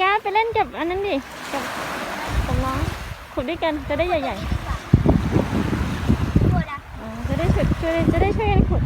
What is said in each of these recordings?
กัสไปเล่นกับอันนั้นดิกับกับน้องขุดด้วยกันจะได้ใหญ่ๆจะได้ช่วยจะได้ช่วยกันขุด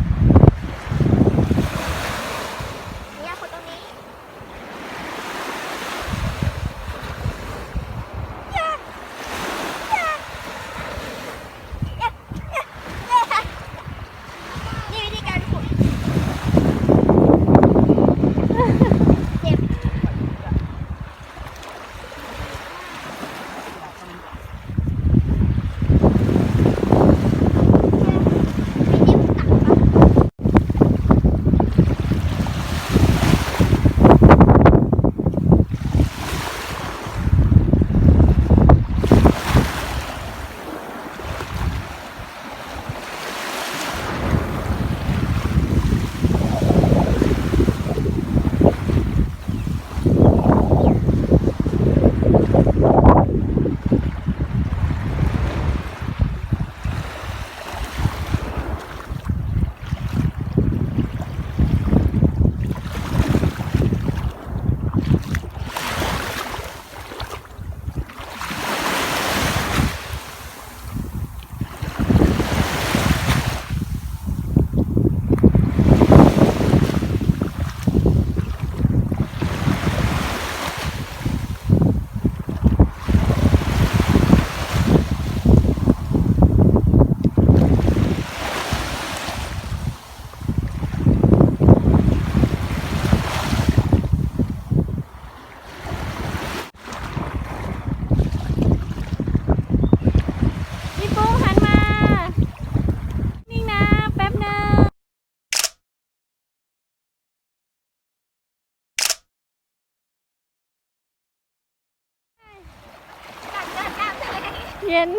เย็น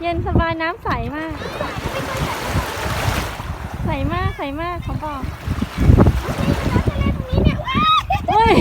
เย็นสบายน้ำใสมาก ใสมากใสมากขอบอกเฮ้ย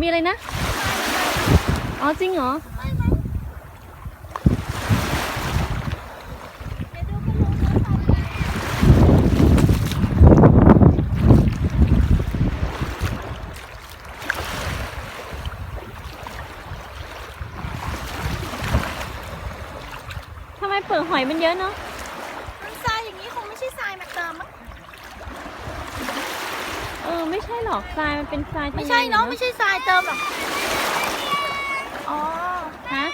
มีอะไรนะ อ๋อจริงเหรอทำไมเปลือกหอยมันเยอะเนาะ หรอกทรายมันเป็นทรายไม่ใช่เนาะไม่ใช่ทรายเติมหรอกอ๋อฮะ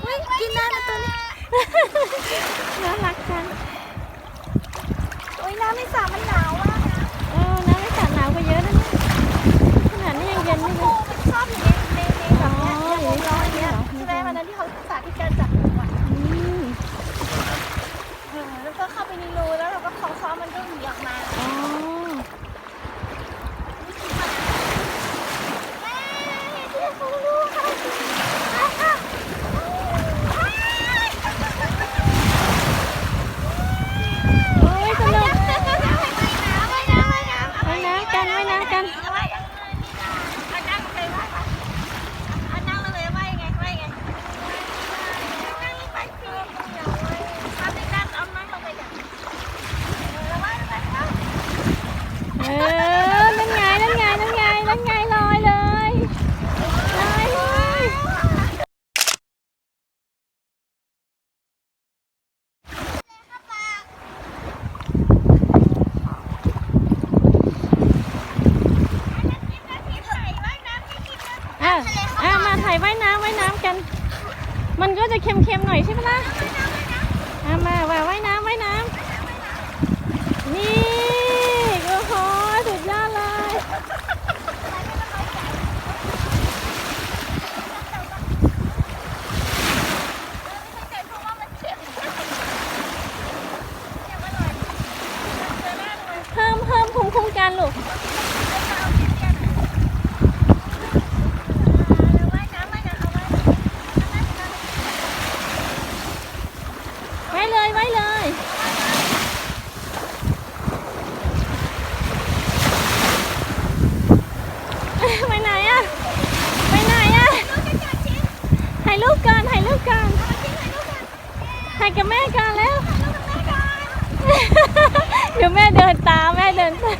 เฮ้ยกินน้ำมาตัวนี้น่ารักจังโอ้ยน้ำในสระมันหนาว 干。ายว่ายน้ำว่ายน้ำกัน มันก็จะเค็มๆหน่อยใช่ไหมล่ะมาว่ายน้ำว่ายน้ำนี่โอ้โหสุดยอดเลย กับแม่กันแล้วเดี๋ยวแม่เดินตามแม่เดินตาม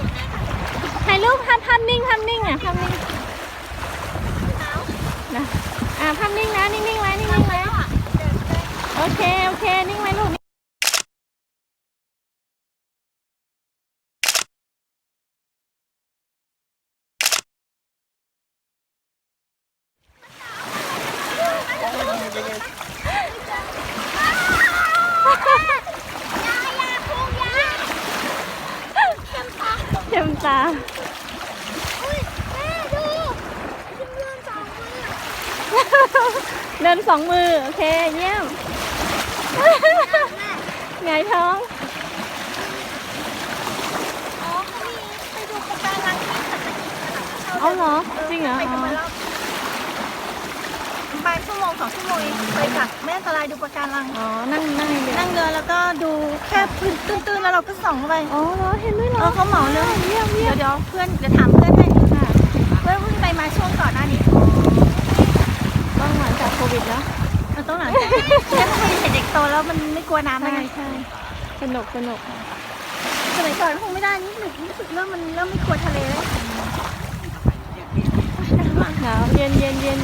ถ่ายรูปภาพภาพนิ่งภาพนิ่งอะภาพนิ่งนะอ่าภาพนิ่งนะนิ่งๆไว้นิ่งๆไว้โอเคโอเคนิ่งไว้ลูกเต็มตา เดินสองมือ โอเค เยี่ยม ไงายท้องเอาเหรอ จริงเหรอไปอ๋กันอมารอบบ่ายชั่วโมงสองชั่วโมงเองไปจากแม่สลายดูปะการัง อ๋อ นั่งนั่งเรือนั่งเรือแล้วก็ดูแค่ตื้นๆแล้วเราก็ส่องเข้าไปอ๋อเหรอเห็นด้วยเหรเอออเขาเหมาเลยเยี่ยมเยี่เดี๋ยยมวเดี๋ยวเพื่อนเดี๋ยวถามเพื่อนให้ค่ะเพื่อนเพิ่งไปมาช่วงก่อนหน้านี้ ต้องหลังจากโควิดแล้ว มันต้องหลังจาก แค่พอเห็นเด็กโตแล้วมันไม่กลัวน้ำแล้วใช่ไงใช่สนุกสนุกสมัยก่อนคงไม่ได้นี่หนึกรู้สึกเริ่มมันเริ่มไม่กลัวทะเลแล้วหนาวเย็นเย็นเย็น